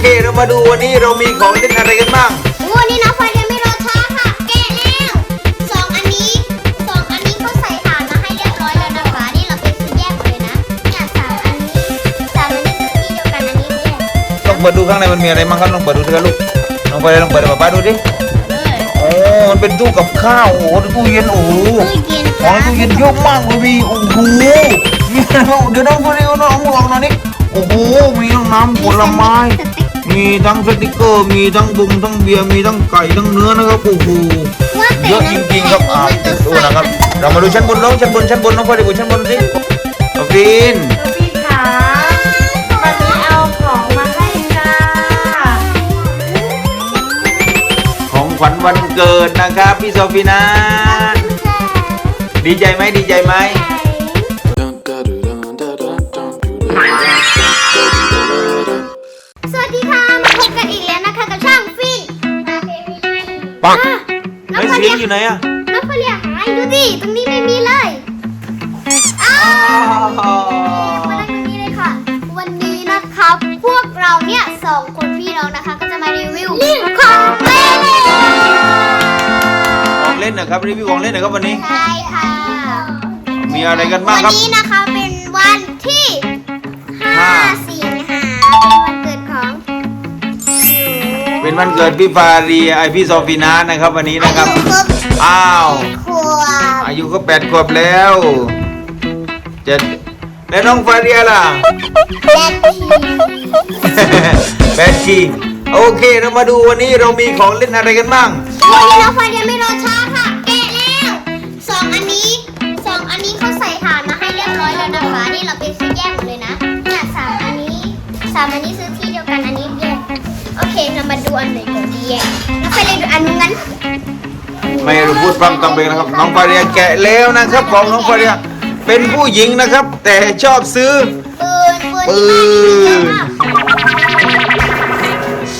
เค เรามาดูวันนี้เรามีของเล่นอะไรกันบ้างวันนี้นะไฟเดียวไม่รอช้าค่ะ แกะแล้วสองอันนี้สองอันนี้เขาใส่ฐานมาให้เรียบร้อยแล้วนะคะนี่เราไปซื้อแยกหมดเลยนะเนี่ยสามอันนี้สามอันนี้ซื้อที่เดียวกันอันนี้แยกลองเปิดดูข้างในมันมีอะไรบ้างครับลองเปิดดูสิครับลูกลองเปิดลองเปิดให้ป้าดูดิเลยโอ้มันเป็นตู้กับข้าวโอ้โหตู้เย็นโอ้โหตู้เย็นของในตู้เย็นเยอะมากเลยพี่โอ้โหมีอะไรบ้างเดี๋ยวน้องคนนี้น้องลองหน่อยนี่โอ้โหมีทั้งน้ำผลไม้ มีทั้งสติกเกอร์มีทั้งบุงทั้งเบียร์มีทั้งไก่ทั้งเนื้อนะครับโอ้โหว่าแต่เยอะจริงๆครับอ่าดูนะครับ เรามาดูชั้นบนน้องชั้นบนชั้นบนน้องพอดีบุชั้นบนสิเอาฟินพี่ขาวันนี้เอาของมาให้ค่ะของขวัญวันเกิดนะครับพี่โซฟีนาดีใจไหมดีใจไหม ปังอะน้องไอ้พอเสีเลียยงอยู่ไหนอะน้องพอเลียหายดูดิตรงนี้ไม่มีเลยอ้าว มานั่งตรงนี้เลยค่ะ วันนี้นะคะพวกเราเนี่ยสองคนพี่น้องนะคะ ก็จะมารีวิวของเล่นของเล่นนะครับรีวิวของเล่นนะครับวันนี้ ใช่ค่ะมีอะไรกันบ้างควัรับ นี้นะคะเป็นวันที่ห้า 5 เป็นวันเกิดพี่ฟาเรียไอพี่โซฟีนานะครับ วันนี้นะครับอายุครบอ้าวขวบอายุก็แปดขวบแล้วจะแล้วน้องฟาเรียล่ะแปดปีแปดขีโอเคเรามาดูวันนี้เรามีของเล่นอะไรกันบ้างวันนี้เราไฟเดียวไม่รอช้าค่ะ แกะแล้วสองอันนี้สองอันนี้เขาใส่ฐานมาให้เรียบร้อยแล้วนะคะนี่เราไปซื้อแยกหมดเลยนะเนี่ยสามอันนี้สามอันนี้ซื้อที่ เคเรามาดูอันไหนก่อนดีแยกแล้วไปเลยดูอันนู้นงั้นไม่รู้พูดพร่ำทำเพลงนะครับ น้องฟาเรียแกะแล้วนะครับของน้องฟาเรียเป็นผู้หญิงนะครับ แต่ชอบซื้อ ปืนปืนปืน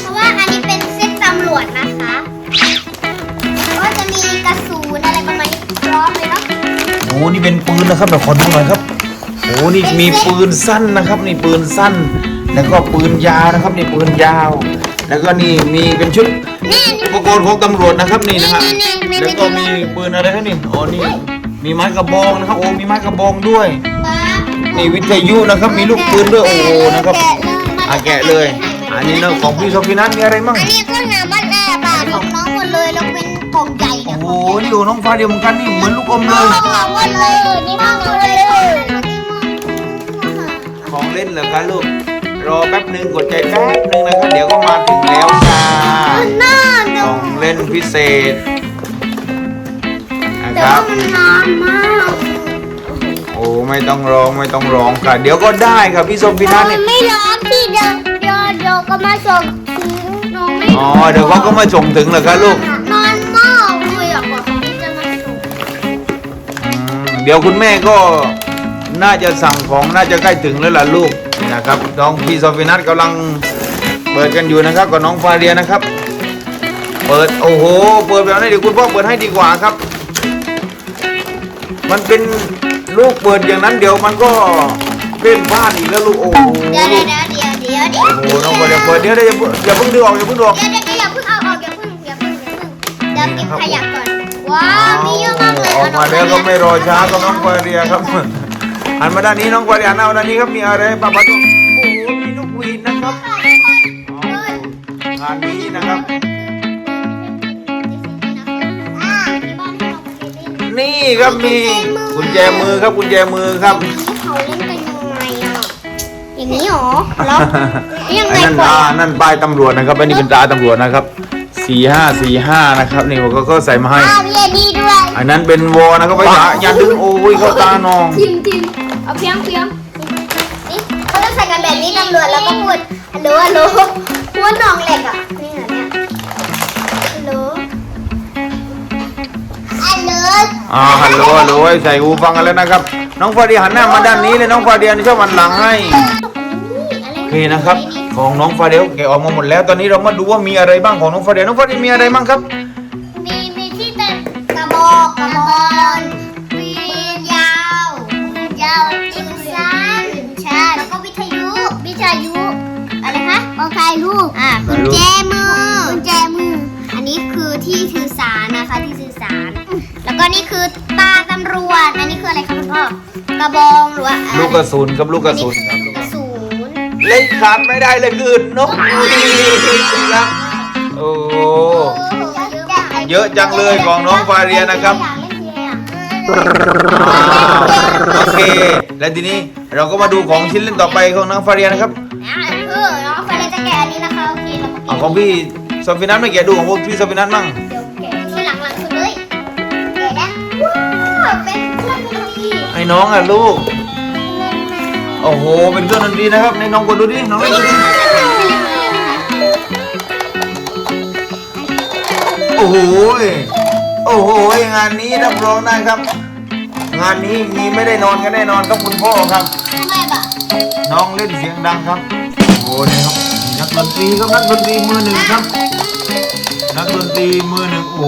เพราะว่าอันนี้เป็นเส้นตำรวจนะคะก็จะมีกระสุนอะไรประมาณนี้พร้อมเลยเนาะโอ้นี่เป็นปืนนะครับเดี๋ยวขอดูหน่อยครับโอ้นี่มีปืนสั้นนะครับนี่ปืนสั้น แล้วก็ปืนยาวนะครับนี่ปืนยาว แล้วก็นี่มีเป็นชุดนี่นี่อุปกรณ์ของตำรวจนะครับนี่นะฮะนี่นี่นี่แล้วก็มีปืนอะไรนะนี่โอ้นี่มีไม้กระบองนะครับโอ้มีไม้กระบองด้วยป๊านี่วิทยุนะครับมีลูกปืนด้วยโอ้โหนะครับแกะเลยอะแกะเลย อันนี้นะของพี่โซฟินัทมีอะไรมั่งอันนี้ก็หนาบ้านแร่ป่าของน้องหมดเลยแล้วเป็นกล่องใหญ่โอ้เนี่ยโหนี่อยู่น้องฟ้าเดียวเหมือนกันนี่เหมือนลูกอมเลยของเราหมดเลยนี่ของเราเลยของเล่นเหรอคะลูก รอแป๊บหนึ่งกดใจแป๊บหนึ่งนะครับ เดี๋ยวก็มาถึงแล้วจ้าน่าขดูองเล่นพิเศษนะแต่ครัว่าบ มันนานมากโอ้ไม่ต้องร้องไม่ต้องร้องค่ะ เดี๋ยวก็ได้ครับพี่โซฟินัทมันี่นไม่ร้อนที่เดินเดี๋ยวเดี๋ยวก็มาส่งถึงน้องไม่อ๋อเดี๋ยวเขาก็มาส่งถึงเหรอคะลูกนานมากเลยอะกว่าเขาจะมาส่งอืมเดี๋ยวคุณแม่ก็น่าจะสั่งของน่าจะใกล้ถึงแล้วล่ะลูก นะครับน้องพี่โซฟินัทกำลังเปิดกันอยู่นะครับกับน้องฟาเรียนะครับ เปิดโอ้โห เปิดแบบนี้เดี๋ยวคุณพ่อเปิดให้ดีกว่าครับ มันเป็นลูกเปิดอย่างนั้นเดี๋ยวมันก็เป็นบ้านอีกแล้วลูกโอ้โหเดี๋ยวเดี๋ยวเดี๋ยวเดี๋ยวเดี๋ยวโอ้โหน้องฟาเรียเปิดเดี๋ยวเดี๋ยวอย่าเพิ่งอย่าเพิ่งดึงออกอย่าเพิ่งดึงออกเดี๋ยวเดี๋ยวอย่าเพิ่งเอาออกอย่าเพิ่งอย่าเพิ่งอย่าเพิ่งเดี๋ยวเก็บขยะก่อนว้าวมีเยอะมากเลยออกมาแล้วก็ไม่รอช้ากับน้องฟาเรียครับ หันมาด้านนี้น้องฟาเรียหันหน้ามาด้านนี้ครับมีอะไรป้าป้าดูโอ้โหมีนกหวีดนะครับงานนี้นะครับ นี่ครับมีกุญแจมือครับกุญแจมือครับเขาเล่นกันยังไงอะอย่างนี้หรอแล้วยังอันไงนั้นก่ออ่านนั่นป้ายตำรวจนะครับอันนี้เป็นตราตำรวจนะครับสี่ห้าสี่ห้านะครับนี่ผมก็ใส่มาให้อ้าวมีอันนี้ด้วยอันนั้นเป็นวอนะครับไปตาอย่าดึงโอ้ยเข้าตาน้องทิมทิม เอาเพียงเพียงนี่เขาต้องใส่กันแบบนี้ตำรวจแล้วก็พูดฮัลโหลฮัลโหลพูดน้องเหล็กอะนี่เหรอเนี่ยฮัลโหลฮัลโหลอ่าฮัลโหลฮัลโหลใส่หูฟังกันแล้วนะครับ น้องฟาเดียหันหน้ามาด้านนี้เลยน้องฟาเดียนี่ชอบหันหลังให้โอเคนะครับ ของน้องฟาเดียแกะออกมาหมดแล้วตอนนี้เรามาดูว่ามีอะไรบ้างของน้องฟาเดียน้องฟาเดียมีอะไรบ้างครับ มีมีที่เป็นกระบอกกระบอก นยาวปืนสั้นใช่แล้วก็วิทยุวิทยุอะไรคะออถ่ายรูปอ่ากุญแจมือกุญแจมือ อันนี้คือที่ถือสารนะคะที่สื่อสาร แล้วก็นี่คือตาตำรวจ อันนี้คืออะไรคะคุณพ่อกระบองหรือว่าอะไรลูกกระสุนครับลูกกระสุนครับกระสุนเล่นขาดไม่ได้เลยคือนกหวีดครับโอ้โหเยอะจังเลยของน้องฟาเรียนะครับโอเค และทีนี้เราก็มาดูของชิ้นเล่นต่อไปของน้องฟาเรียนะครับคือ น้องฟาเรียจะแกะอันนี้นะคะโอเคเรามาเอาแกะของพี่โซฟินัทไม่แกะดูของพวกพี่โซฟินัทมั่งเดี๋ยวแกะที่หลังหลังสุดเลยแกะได้ว้าวเป็นเครื่องดนตรีไอ้น้องอะลูกโอ้โห เป็นเครื่องดนตรีนะครับในน้องกดดูดิ น้องเล่นดูดิโอ้โหโอ้โหงานนี้รับรองได้ครับ งานนี้มีไม่ได้นอนกันแน่นอนครับคุณพ่อครับทำไมบะน้องเล่นเสียงดังครับ โอ้โหนี่ครับนัก ดนตรีครับนักดนตรีมือหนึ่งครับ นักดนตรีมือหนึ่งโอ้โห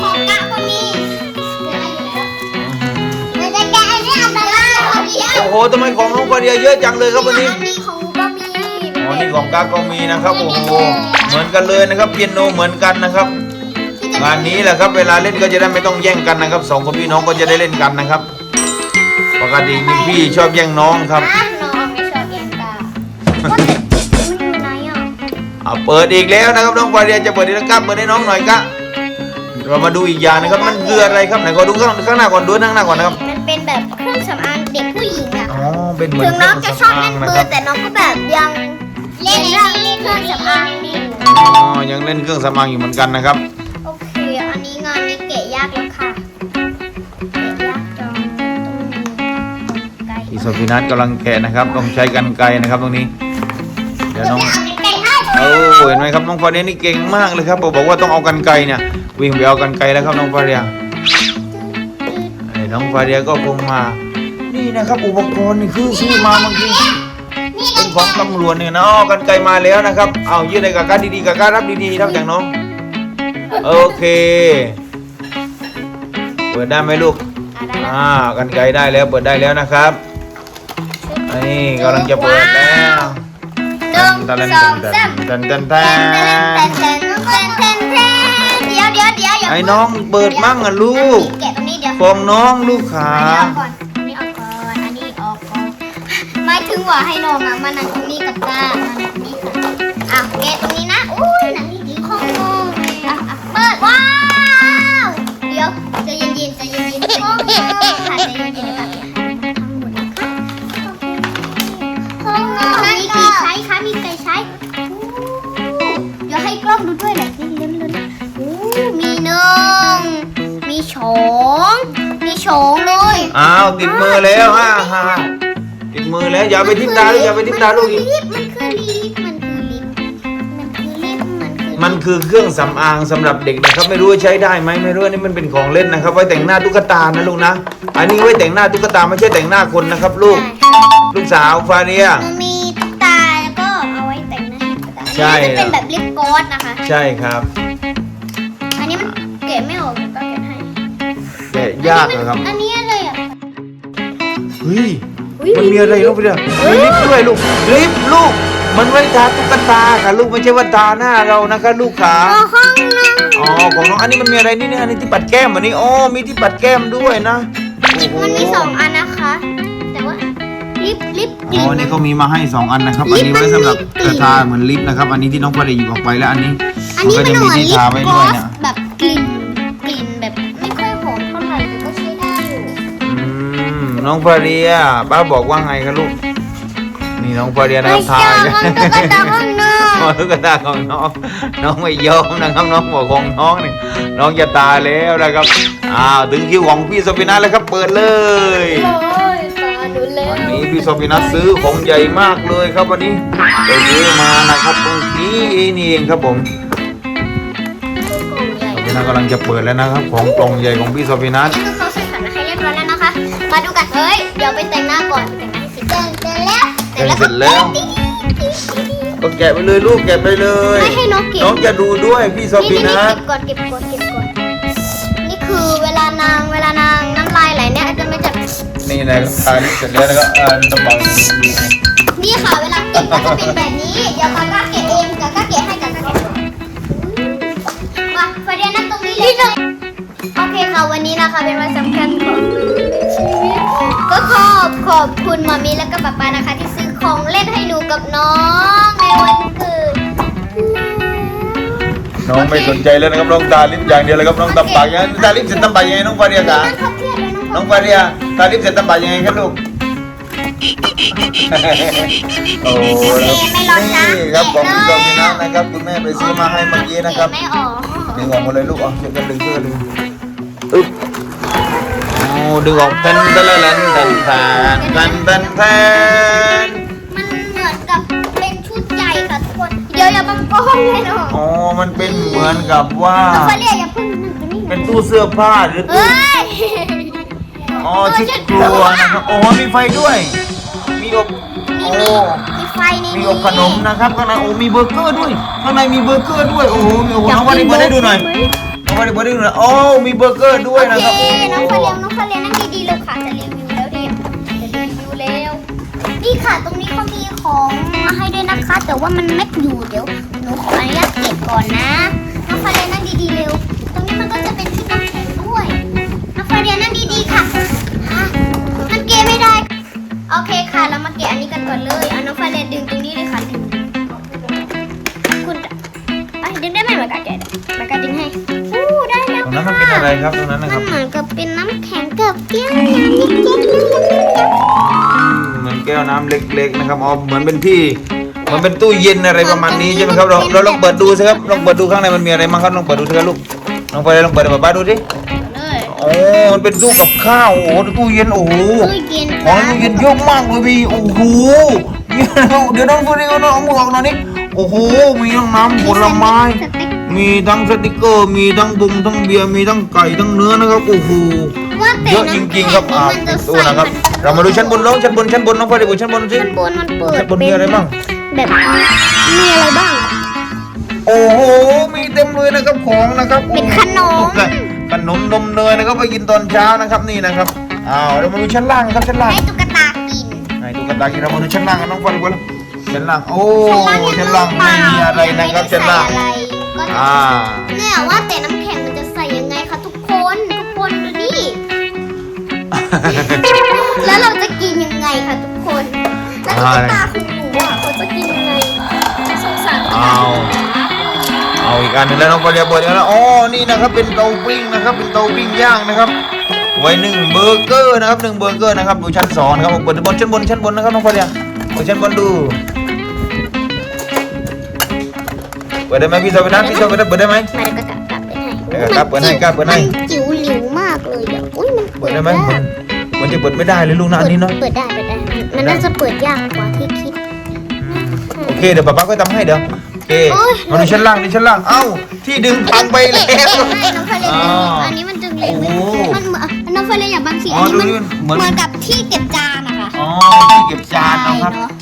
ของกะก็มีมันจะแกะอันนี้อันตรายคนเดียวโอ้โหทำไมของน้องฟาเดียเยอะจังเลยครับวันนี้อันนี้ของก็มีอ๋อนี่ของกากก็มีนะครับโอ้โหเหมือนกันเลยนะครับเปียโนเหมือนกันนะครับงานนี้แหละครับเวลาเล่นก็จะได้ไม่ต้องแย่งกันนะครับสองคนพี่น้องก็จะได้เล่นกันนะครับ ปกตินี่พี่ชอบแย่งน้องครับ เอาเปิดอีกแล้วนะครับน้องฟาเดียจะเปิดอีกแล้วครับเปิดให้น้องหน่อยกะเรามาดูอีกอย่างนะครับมันคืออะไรครับไหนขอดูข้างข้างหน้าก่อนดูข้างหน้าก่อนนะครับมันเป็นแบบเครื่องสำอางเด็กผู้หญิงอะอ๋อเป็นเหมือนถึงเคน้รื่อองงจะชสำอบอาเล่งนนะมืครัอบแต่น้องก็แบบยังเล่นเครื่องสำอางอยู่อ๋อยังเล่นเครื่องสำอางอยู่เหมือนกันนะครับโอเคอันนี้งานนี้เกะยากแล้วค่ะเกะยากจังต้องมีไก่พี่โซฟินัทกำลังแกะนะครับ ต้องใช้กันไกรนะครับตรงนี้ เดี๋ยวน้อง ไก่ให้โอ้เห็นไหมครับน้องฟาเรียนี่เก่งมากเลยครับบอกว่าต้องเอากันไกรเนี่ยวิ่งไปเอากันไกรแล้วครับน้องฟาเรียไอ้น้องฟาเรียก็คงมา นี่นะครับอุปกรณ์นี่คือซื้อมาเมื่อกี้เป็นของตำรวจเนี่ยนะเอากันไกลมาแล้วนะครับ เอายื่นให้กากาดีๆกาการับดีๆครับอย่างน้องโอเคเปิดได้ไหมลูกอ่ากันไกลได้แล้วเปิดได้แล้วนะครับนี่กำลังจะเปิดแล้ว หนึ่งสองสามตันตันแทตันแทนนแทนแทนแทนแทนแทนเดี๋ยวเดี๋ยวเดี๋ยวอย่าไอ้น้องเปิดมั่งอะลูกแกะตรงนี้เดี๋ยวของน้องลูกขาอันนี้ออกก่อนอันนี้ออกก่อนอันนี้ออกก่อนหมายถึงว่าให้น้องอะมานั่งตรงนี้กับตามานั่งตรงนี้ค่ะอะแกะตรงนี้นะอุ้ งมีสองเลยอ้าวติดมือแล้วฮ่าฮ่าติดมือแล้วอย่าไปทิ่มตาลูกอย่าไปทิ่มตาลูกอีกลิฟต์มันคือลิฟต์มันคือลิฟต์มันคือลิฟต์มันคือมันคือเครื่องสำอางสำหรับเด็กนะครับ ไม่รู้ว่าใช้ได้ไหมไม่รู้อันนี้มันเป็นของเล่นนะครับ ไว้แต่งหน้าตุ๊กตานะลูกนะ อันนี้ไว้แต่งหน้าตุ๊กตาไม่ใช่แต่งหน้าคนนะครับ ลูก ลูกสาวฟาเรีย มันมีตุ๊กตาแล้วก็เอาไว้แต่งหน้าตุ๊กตาใช่ อันนี้จะเป็นแบบลิปกลอสนะคะ ใช่ครับ อันนี้มันเกะไม่ออกเดี๋ ยวก็เกะให้แกะยากเหรอครับอันนี้อะไรอะ เฮ้ยอุ๊ยมันมีอะไรลูกไปเดียวมีลิปด้วยลูกลิปลูก มันไว้ทาตุ๊กตาค่ะ ลูกไม่ใช่ว่าทาหน้าเรานะคะลูกขาอ๋อห้องนึงอ๋อของน้องอันนี้มันมีอะไรนี่เนี่ยอันนี้ที่ปัดแก้มอันนี้อ๋อมีที่ปัดแก้มด้วยนะโอ้โหมันมีสองอันนะคะ แต่ว่าลิปลิปกอ๋ลิ่อนนี่ก็มีมาให้สองอันนะครับ อันนี้ไว้สำหรับจะทาเหมือนลิปนะครับ อันนี้ที่น้องฟาเรียหยิบออกไปแล้วอันนี้อันนี้ก็มันจะเหมีมือนที่ลิปทาไว้กลด้อวยสเนี่ยแบบกลิ่น น้องฟาเรียป้าบอกว่าไงคะลูก นี่น้องฟาเรียนะครับทาไม่ใช่มันตุ๊กตาข้างนอกอ๋อตุ๊กตาของน้องน้องไม่ยอมนะครับน้องบอกของน้องนี่น้องจะตายแล้วนะครับอ้าวถึงคิวของพี่โซฟินัสแล้วครับเปิดเลยโอ้ยตาดูเร็ววันนี้พี่โซฟินัสซื้อของใหญ่มากเลยครับวันนี้ไปซื้อมานะครับบางทีนี่เองครับผมกล่องใหญ่โซฟินัสกำลังจะเปิดแล้วนะครับ ของกล่องใหญ่ของพี่โซฟินัสนี่คือเขาใส่ขันมา มาดูกันเฮ้ย เดี๋ยวไปแต่งหน้าก่อนไปแต่งหน้าให้เสร็จแต่งเสร็จแล้วแต่งเสร็จแล้ว ก็แกะไปเลยลูกแกะไปเลย ไม่ให้น้องเก็บน้องจะดูด้วยพี่โซนี่ฟินี่นัสเก็บก่อนเก็บก่อนเก็บก่อนนี่คือเวลานางเวลานางน้ำลายไหลเนี่ยจะไม่จะนี่นะครับทาลิปเสร็จแล้วนะครับอ่าน้ำมันนี่ค่ะเวลาเก็บก็จะเป็นแบบนี้ เดี๋ยวกาก้าเก็บเองกาก้าเก็บให้กาก้าเก็บมาฟาเดียนั่งตรงนี้เลยโอเคค่ะวันนี้นะคะเป็นวันสำคัญของชีวิต ก็ขอบขอบคุณมามีและก็ป๊าป๊านะคะ ที่ซื้อของเล่นให้หนูกับน้องในวันเกิดน้องไม่สนใจแล้วนะครับน้องตาลิปอย่างเดียวเลยครับน้องตาปากยังไงตาลิปเสร็จตาปากยังไงน้องฟาเรียกะนั่งเขาเครียดเลยน้องฟาเรียตาลิปเสร็จตาปากยังไงครับลูกโอ้โหนี่ครับของคุณกอมินะนะครับคุณแม่ไปซื้อมาให้เมื่อกี้นะครับไม่ออกดึงออกหมดเลยลูกอะช่วยกันดึงช่วยกันดึงอึ๊บโอ้ ดูออกเผ่นตะลันตันทานตันตันแผ่นมันเหมือนกับเป็นชุดใหญ่ค่ะทุกคน เดี๋ยวอย่าบังกล้องเลยเนาะอ๋อมันเป็นเหมือนกับว่า เขาเรียกอย่าเพิ่งมันจะนี่เป็นตู้เสื้อผ้าหรือตู้อ๋อชุดครัวนะครับโอ้มีไฟด้วย มีอบโอ้มีอบขนมนะครับข้างในโอ้มีเบอร์เกอร์ด้วยข้างในมีเบอร์เกอร์ด้วยโอ้โหโอ้โหน้องวันนี้เปิดให้ดูหน่อย น้องวันนี้เปิดให้ดูหน่อยโอ้มีเบอร์เกอร์ด้วยโอนะเคครับโอ้น้องโหฟาเรียน้องฟาเรียนั่งดีๆเลยค่ะจะรีวิวแล้วดิจะรีวิวแล้วนี่ค่ะตรงนี้เขามีของมาให้ด้วยนะคะ แต่ว่ามันไม่อยู่เดี๋ยวหนูขออนุญาตเก็บก่อนนะน้องฟาเรียนั่งดีๆเร็ว ตรงนี้มันก็จะเป็นชุดน้ำแข็งด้วยน้องฟาเรียนั่งดีๆค่ะฮะมันเกะไม่ได้ โอเคค่ะ เรามาเกะอันนี้กันก่อนเลยเอาน้องฟาเรียดึงตรงนี้เลยค่ะดึงคุณ ไอ้ยดึงได้ไหมมากาแกะมากาดึงให้อู้ได้แล้วตรงนั้นมันค่ะเป็นอะไรครับตรงนั้นนะคมัรันบเหมือนกับเป็นน้ำแข็งกับแก้วน้ำเล็กๆเหมือนแก้วน้ำเล็ก ๆ นะครับอ๋อเหมือนเป็นที่เหมันเป็นตู้เย็นอะไรประมาณนี้ใช่ไหมครับเราเราลองเปิดดูสิครับลองเปิดดูข้างในมันมีอะไรบ้างครับลองเปิดดูสิครับลูกลองเปิดลองเปิดให้ป๊าป๊าดูดิเลยโอ้มันเป็นตู้กับข้าวโอ้โหตู้เย็นโอ้โหตู้เย็นของตู้เย็นเยอะมากเลยพี่โอ้โหเนี่ยเดี๋ยวน้องพูดดิน้องเอามือออกหน่อยนี่ โอ้โห มีทั้งน้ำผลไม้สเต็กมีทั้งสติกเกอร์ มีทั้งบุงทั้งเบียร์ มีทั้งไก่ทั้งเนื้อนะครับ โอ้โหว่าแต่เยอะจริงๆครับอ่ามันจะตู้ใส่นะครับ เรามาดูชั้นบนลงชั้นบนชั้นบนน้องพอดีบนชั้นบนสิชั้นบนมันเปิดชั้นบนมีอะไรบ้าง แบบมีอะไรบ้าง โอ้โห มีเต็มเลยนะครับของนะครับ เป็นขนม ขนมนมเนยนะครับไปกินตอนเช้านะครับนี่นะครับอ้าวเรามาดูชั้นล่างครับชั้นล่างให้ตุ๊กตากินไหนตุ๊กตากินเรามาดูชั้นล่างกันน้องฟันกัน ชั้นล่าง โอ้ชั้ชั้นนล่าล่างงไม่มีอะไรนะครับชั้นล่างไม่ได้ใส่อะไรก็อ่า เนี่ยว่าแต่น้ำแข็งมันจะใส่ยังไงคะทุกคนทุกคนดูนี่ แล้วเราจะกินยังไงคะทุกคน แล้วตุ๊กตาของหนูอะเขาจะกินยังไงสงสารตุ๊กตาเอาของหนูนะเอาอีกอันหนึงแล้วน้องฟันเรียบร้อยแล้วอ๋อนี่นะครับเป็นเตาปิ้งนะครับ เป็นเตาปิ้งย่างนะครับไว้หนึ่งเบอร์เกอร์นะครับหนึ่งเบอร์เกอร์นะครับดูชั้นสองนะครับบนบนชั้นบนชั้นบนนะครับน้องฟันเรียบนชั้นบนดู เปิดได้ไหมพี่สวินัทพี่สวินัทเปิดได้ไหมมาเดี๋ยวก็กลับกลับไปให้เดี๋ยวกลับเปิดให้กลับเปิดให้มันจิ๋วหลิวมากเลยอะอุ้ยมันเปิเปิดดได้ไหมยากมันมันจะเปิดไม่ได้เลยลูกนะอันนี้เนาะเปิดได้เปิดได้ มันน่าจะเปิดยากกว่าที่คิดโอเคเดี๋ยวป๊าป๊าก็ทำให้เดี๋ยวโอเคโอ้ยมาดูชั้นล่างนี่ชั้นล่างเอ้าที่ดึงพังไปแล้วไม่น้องเฟรนอ๋ออันนี้มันจะเหลวโอ้โหมันเหมือนน้องเฟรนอย่าบางสีอ๋อัอนนี้มันดูดิเหมือนเหมือนกับที่เก็บจานอะค่ะอ๋อที่เก็บจานนะครับใช่เ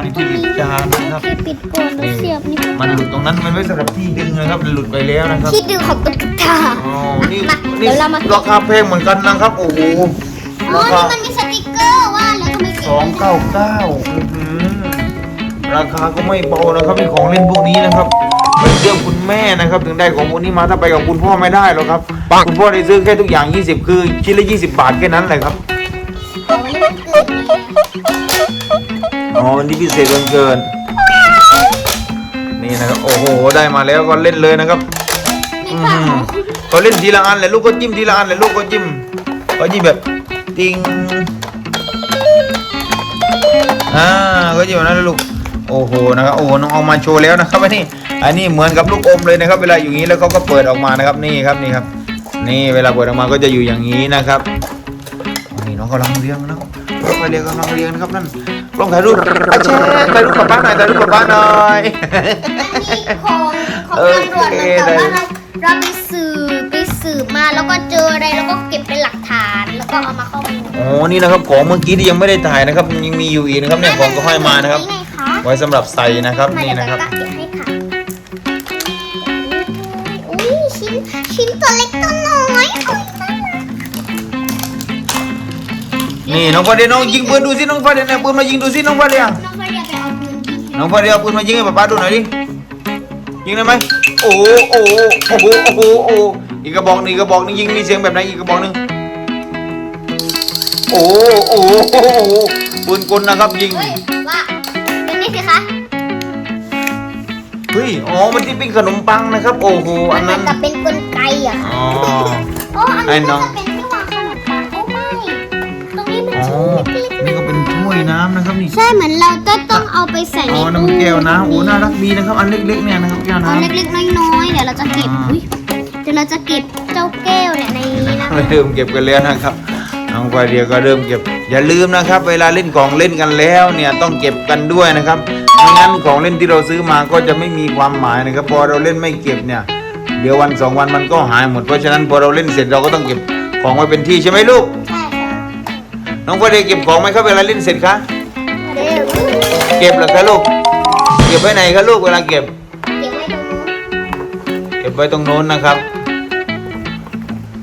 นอะอ๋อนี่ที่เก็บจานนะครับที่ปิดก่อนแล้วเสียบนี่มันหลุดตรงนั้นมันไม่สำหรับที่ดึงนะครับมันหลุดไปแล้วนะครับที่ดึงของตุ๊กตาอ๋อนี่มานี่เดี๋ยวเรามาราคาแพงเหมือนกันนะครับโอ้โหอ๋อรานี่คามันมีสติกเกอร์ว่าแล้วทำไมเสีสองเก้าเก้าราคาก็ไม่เบานะครับมีของเล่นพวกนี้นะครับเป็นเรื่องคุณแม่นะครับ ถึงได้ของพวกนี้มาถ้าไปกับคุณพ่อไม่ได้หรอกครับคุณพ่อได้ซื้อแค่ทุกอย่าง 20 คือชิ้นละ20 บาทแค่นั้นแหละครับ อ๋อวันนี้พิเศษวันเกินนี่นะครับโอ้โหได้มาแล้วก็เล่นเลยนะครับนี่อืค่ะมก็เล่นทีละอันเลยลูกก็จิ้มทีละอันเลยลูกก็จิ้มก็จิ้มแบบติงอ่าก็จิ้มแบบนั้นเลยลูกโอ้โหนะครับโอ้โหน้องเอามาโชว์แล้วนะครับอันนี้อันนี้เหมือนกับลูกอมเลยนะครับ เวลาอยู่อย่างนี้แล้วเขาก็เปิดออกมานะครับนี่ครับนี่ครับ นี่เวลาเปิดออกมาก็จะอยู่อย่างนี้นะครับนี่น้องกำลังเลี้ยงนะครับน้องกำลังเลี้ยงกำลังเลี้ยงนะครับนั่น ลองถ่ายรูปอาเชถ่ายรูปกับป้าหน่อยถ่ายรูปกับป้าหน่อยนี่ของของตำรวจเหมือนกับว่าเราเราไปสืบไปสืบมาแล้วก็เจออะไรแล้วก็เก็บเป็นหลักฐานแล้วก็เอามาเข้าไปโอ้นี่นะครับของเมื่อกี้ที่ยังไม่ได้ถ่ายนะครับยังมีอยู่อีกนะครับเนี่ยของก็ให้มานะครับ ไงคะไว้สำหรับใส่นะครับมานี่เดี๋ยวนะครับก็เก็บให้ค่ะอุ้ยชิ้นชิ้นตัวเล็กตัว น้อยอุ๊ยน่ารักนี่น้องฟาเดียน้องยิงปืนดูสิน้องฟาเดียเนี่ยปืนมายิงดูสิน้องฟาเดียน้องฟาเดียไปเอาปืนยิงน้องฟาเดียเอาปืนมายิงให้ป๊าป๊าดูหน่อยดิยิงได้ไหมโอ้โหโอ้โหโอ้โหโอ้โหโอ้โหอีกกระบอกหนึงอีกกระบอกหนึงยิงมีเสียงแบบไหนอีกกระบอกหนึงโอ้โหโอ้โหโอ้โหปืนกลนะครับยิงเฮ้ยว่าเป็นนี่สิคะเฮ้ยอ๋อมันที่เป็นขนมปังนะครับ โอ้โหมัอันนเหมืนั้อนนกับเป็นกลไกอะค่ะอ๋อ โอ้อันไอ้นี้น้ก็องจะเป็น อ๋อชิ้นเล็กๆนี่ก็เป็นถ้วยน้ำนะครับนี่ใช่เหมือนเราก็ต้องเอาไปใส่ในอ๋อตู้น้ำแก้วน้ำโอ้น่ารักดีนะครับ อันเล็กๆเนี่ยนะครับแก้วเอาน้ำเล็กๆน้อยๆเดี๋ยวเราจะเก็บอ่าอุ้ยเดี๋ยวเราจะเก็บเจ้าแก้วเนี่ยในนี้นะเริ่มเก็บกันแล้วนะครับน้องฟาเดียก็เริ่มเก็บ อย่าลืมนะครับ เวลาเล่นของเล่นกันแล้วเนี่ยต้องเก็บกันด้วยนะครับไม่งั้นของเล่นที่เราซื้อมาก็จะไม่มีความหมายนะครับพอเราเล่นไม่เก็บเนี่ย เดี๋ยววันสองวันมันก็หายหมดเพราะฉะนั้นพอเราเล่นเสร็จเราก็ต้องเก็บของไว้เป็นที่ใช่ไหมลูก ใช่ค่ะ น้องฟาเดียเก็บของไหมครับเวลาเล่นเสร็จคะเดี๋ยวเก็บเหรอคะลูก เก็บไว้ไหนคะลูกเวลาเก็บ เก็บไว้ตรงนู้นเก็บไว้ตรงโน้นนะครับ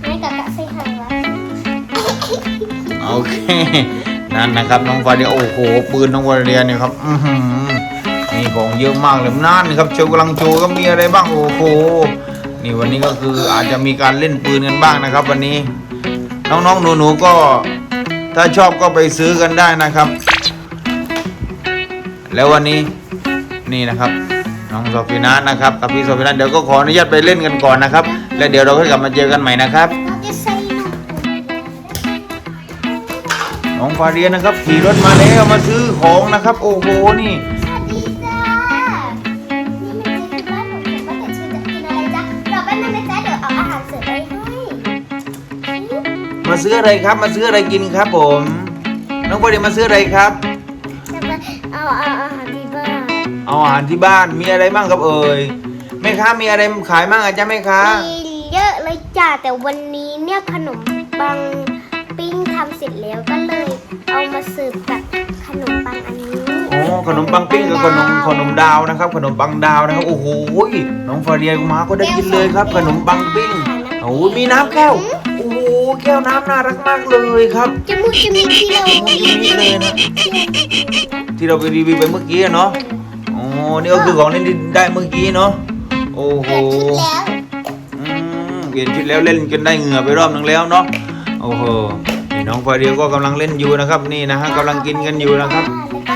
ให้กับกะใส่ถังไว้โอเคนั่นนะครับน้องฟาเดียโอ้โหปืนน้องฟาเดียเนี่ยครับอือหือมีของเยอะมากเลยนั่นครับโชว์กำลังโชว์ก็มีอะไรบ้างโอ้โหนี่วันนี้ก็คืออาจจะมีการเล่นปืนกันบ้างนะครับ วันนี้ น้องๆหนูๆก็ ถ้าชอบก็ไปซื้อกันได้นะครับ แล้ววันนี้นี่นะครับน้องโซฟินัสนะครับกับพี่โซฟินัสเดี๋ยวก็ขออนุญาตไปเล่นกันก่อนนะครับ แล้วเดี๋ยวเราค่อยกลับมาเจอกันใหม่นะครับนมน้องฟาเรียนะครับขี่รถมาแล้วมาซื้อของนะครับ โอ้โหนี่ มาซื้ออะไรครับ มาซื้ออะไรกินครับผม น้องฟาเรียมาซื้ออะไรครับจะไปเอาเอาอาหารที่บ้านเอาอาหารที่บ้านมีอะไรบ้างครับเอ่ยแม่ค้ามีอะไรขายบ้างอาจารย์แม่ค้ามีเยอะเลยจ้าแต่วันนี้เนี่ยขนมปังปิ้งทำเสร็จแล้วก็เลยเอามาเสิร์ฟกับขนมปังอันนี้อ๋อขนมปังปิ้งกับขนมขนมดาวนะครับ ขนมปังดาวนะครับโอ้โหน้องฟาเรียมาก็ได้กินเลยครับ ขนมปังปิ้งโอ้โหมีน้ำแก้วโอ้โห แก้วน้ำน่ารักมากเลยครับจมูกจมูกที่เราโอ้โหยูนิคเลยนะที่เราไปรีวิวไปเมื่อกี้อะเนาะอ๋อนี่ก็คือของเล่นที่ได้เมื่อกี้เนาะโอ้โหเกิดขึ้นแล้ว อืมเปลี่ยนชุดแล้วเล่นจนได้เหงื่อไปรอบนึงแล้วเนาะโอ้โหนี่น้องฟาเรียก็กำลังเล่นอยู่นะครับ นี่นะฮะกำลังกินกันอยู่นะครับ แล้วก็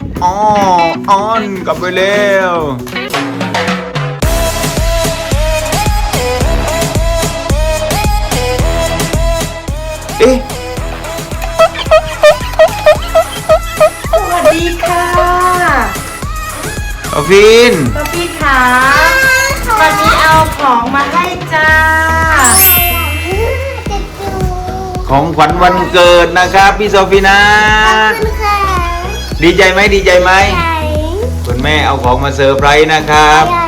อ๋อออนกลับไปแล้วเอ๊ะสวัสดีค่ะอฟินป๊อปปี้ค่ะวันนี้เอาของมาให้จ้าจะจูของขวัญวันเกิดนะครับพี่โซฟีนาขอบคุณค่ะ ดีใจไหมดีใจไหมใหญ่คุณแม่เอาของมาเซอร์ไพรส์นะครับใหญ่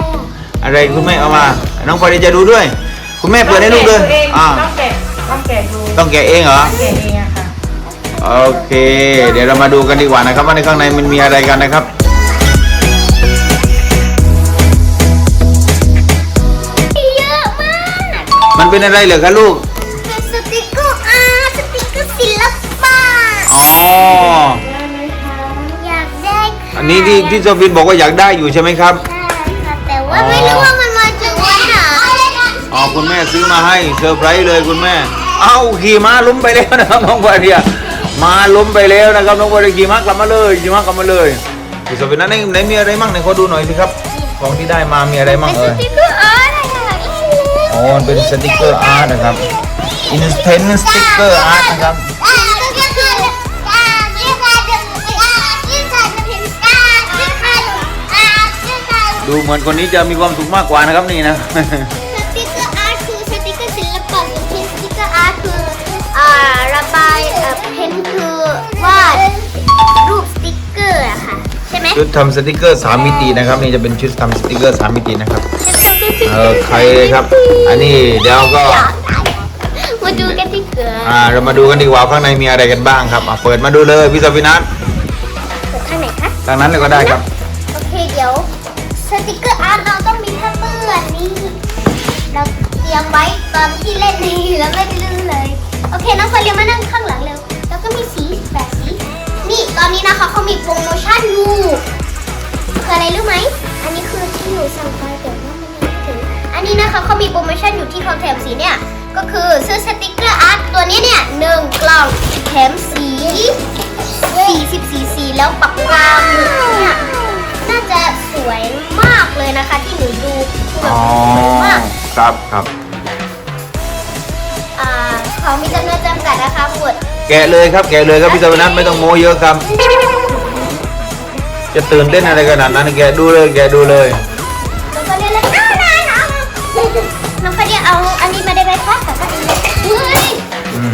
อะไรคุณแม่เอามา น้องฟารีจะดูด้วย คุณแม่เปิดให้ลูกเลยต้อ่าองแกะต้องแกะดูต้องแกะเองเหรอแกะเองอะค่ะโอเค เดี๋ยวเรามาดูกันดีกว่านะครับว่าในข้างในมันมีอะไรกันนะครับเยอะมากมันเป็นอะไรเหรอคะลูก อันนี้ที่ที่โซฟินบอกว่าอยากได้อยู่ใช่ไหมครับใช่ค่ะแต่ว่าไม่รู้ว่ามันมาจากไหนอ๋อคุณแม่ซื้อมาให้เซอร์ไพรส์เลยคุณแม่ เอ้าขี่ม้าล้มไปแล้วนะครับน้องฟาเรียมาล้มไปแล้วนะครับน้องฟาเรียขี่ม้ากลับมาเลยขี่ม้ากลับมาเลยพี่โซฟินนั้นไหนมีอะไรมั่งไหนขอดูหน่อยสิครับ ของที่ได้มามีอะไรมั่งเป็นสเอ่ยติกเกอร์อาร์ตอะไรอย่างนี้อ๋อมันเป็นสติกเกอร์อาร์ตนะครับ Instant Sticker Art นะครับอ่าก็ ดูดูเหมือนคนนี้จะมีความสุขมากกว่านะครับนี่นะสติกเกอร์อาร์ตคือสติกเกอร์ศิลปะส่วนเพ้นสติกเกอร์อาร์ตคืออ่าระบายเอ่อเพ้นคือวาดรูปสติกเกอร์อะค่ะใช่ไหมชุดทำสติกเกอร์สามมิตินะครับ นี่จะเป็นชุดทำสติกเกอร์สามมิตินะครับเออใครครับ อันนี้เดี๋ยวก็มาดูกันที่เกลืออ่าเรามาดูกันดีกว่าข้างในมีอะไรกันบ้างครับอะเปิดมาดูเลยพี่สวินัทข้างไหนคะทางนั้นเลยก็ได้ครับโอเคเดี๋ยว สติกเกอร์อาร์ตเราต้องมีผ้าเปื้อนนี่เราเตรียมไว้ตอนที่เล่นนี่แล้วไม่ได้ลื่นเลย โอเคน้องคนเรียนมานั่งข้างหลังเร็ว แล้วก็มีสีแปดสี นี่ตอนนี้นะคะเขามีโปรโมชั่นอยู่คืออะไรรู้ไหม อันนี้คือที่หนูสั่งไปแต่ว่ามันยังไม่ถึง อันนี้นะคะเขามีโปรโมชั่นอยู่ที่เขาแถมสีเนี่ย ก็คือซื้อสติกเกอร์อาร์ตตัวนี้เนี่ยหนึ่งกล่องแถมสีสี่สิบสีสีแล้วปากกาหมึกเนี่ย น่าจะสวยมากเลยนะคะที่หนูดูคือแบบอ๋อสวยมากครับครับอ่าของมีจำนวนจำกัดนะคะหมดแกะเลยครับ แกะเลยครับพี่สวินัทไม่ต้องโม้เยอะครับ จะตื่นเต้นอะไรขนาดนั้นแกะดูเลยแกะดูเลย น้องก็เรียนเลยน้าน้าน้าน้องก็เรียนเอาอันนี้มาได้ไหมคะแต่ก็เฮ้ยอืม